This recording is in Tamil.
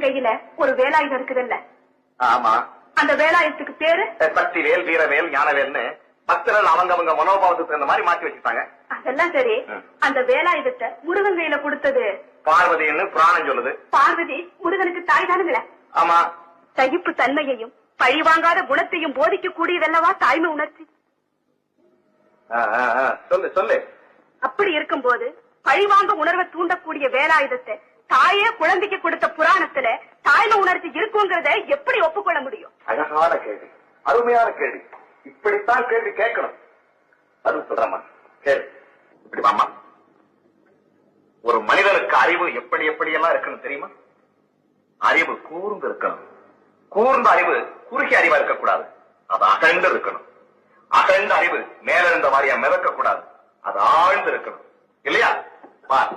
முருகன் கையில ஒரு வேலாயுதம் இருக்குதுல்ல? ஆமா. அந்த வேலாயுதத்துக்கு பேரு? சக்தி வேல் வீரவேல் ஞானவேல்னு பக்தர்கள் அவங்க அவங்க மனோபாவத்துக்கு தகுந்த மாதிரி மாத்தி வச்சுட்டாங்க அதெல்லாம் சரி. அந்த வேலாயுதத்தை முருகன் கையில கொடுத்தது. பார்வதின்னு புராணம் சொல்லுது. பார்வதி முருகனுக்கு தாய் தானுங்களே? ஆமா. சகிப்பு தன்மையையும் பழிவாங்காத குணத்தையும் போதிக்க கூடியதல்லவா தாய்மை உணர்ச்சி. சொல்லு சொல்லு. அப்படி இருக்கும்போது பழிவாங்க உணர்வை தூண்டக்கூடிய வேலாயுதத்தை தாயே குழந்தைக்கு கொடுத்த தாய்மை உணர்ச்சி இருக்குங்கிறத எப்படி ஒப்புக்கொள்ள முடியும்? அழகான கேள்வி. அருமையான கேள்வி. இப்படித்தான் கேள்வி கேட்கணும். அது சொல்றமா கேள்வி இப்படி வாமா ஒரு மனிதனுக்கு அறிவு எப்படி எப்படி எல்லாம் இருக்கணும் தெரியுமா? அறிவு கூர்ந்து இருக்கணும். கூர்ந்த அறிவு குறுகிய அறிவா இருக்கக்கூடாது. அது அகழ்ந்து இருக்கணும். அகழ்ந்த அறிவு மேல இருந்த மாதிரியா மிதக்க கூடாது அது ஆழ்ந்து இருக்கணும். இல்லையா? பார்.